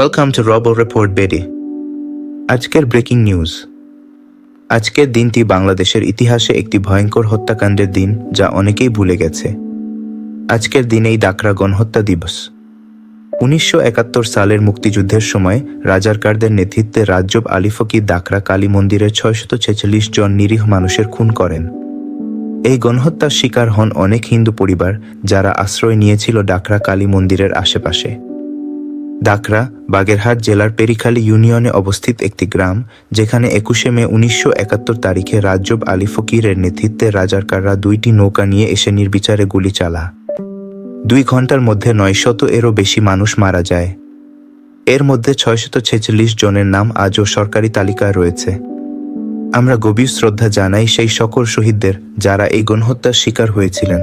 Welcome to রবো report বেডি আজকের breaking news আজকের দিনটি বাংলাদেশের ইতিহাসে একটি ভয়ঙ্কর হত্যাকাণ্ডের দিন যা অনেকেই ভুলে গেছে। আজকের দিনেই ডাকরা গণহত্যা দিবস। উনিশশো একাত্তর সালের মুক্তিযুদ্ধের সময় রাজারকারদের নেতৃত্বে রাজ্যব আলী ফকির দাকরা কালী মন্দিরের ছয়শত ছেচল্লিশ জন নিরীহ মানুষের খুন করেন। এই গণহত্যার শিকার হন অনেক হিন্দু পরিবার যারা আশ্রয় নিয়েছিল ডাকরা কালী মন্দিরের আশেপাশে। ডাকরা বাগেরহাট জেলার পেরিখালী ইউনিয়নে অবস্থিত একটি গ্রাম, যেখানে একুশে মে উনিশশো একাত্তর তারিখে রাজ্যব আলী ফকিরের নেতৃত্বে রাজারকাররা দুইটি নৌকা নিয়ে এসে নির্বিচারে গুলি চালা। দুই ঘণ্টার মধ্যে নয়শত এরও বেশি মানুষ মারা যায়। এর মধ্যে ছয়শত ছেচল্লিশ জনের নাম আজও সরকারি তালিকায় রয়েছে। আমরা গভীর শ্রদ্ধা জানাই সেই সকল শহীদদের যারা এই গণহত্যার শিকার হয়েছিলেন।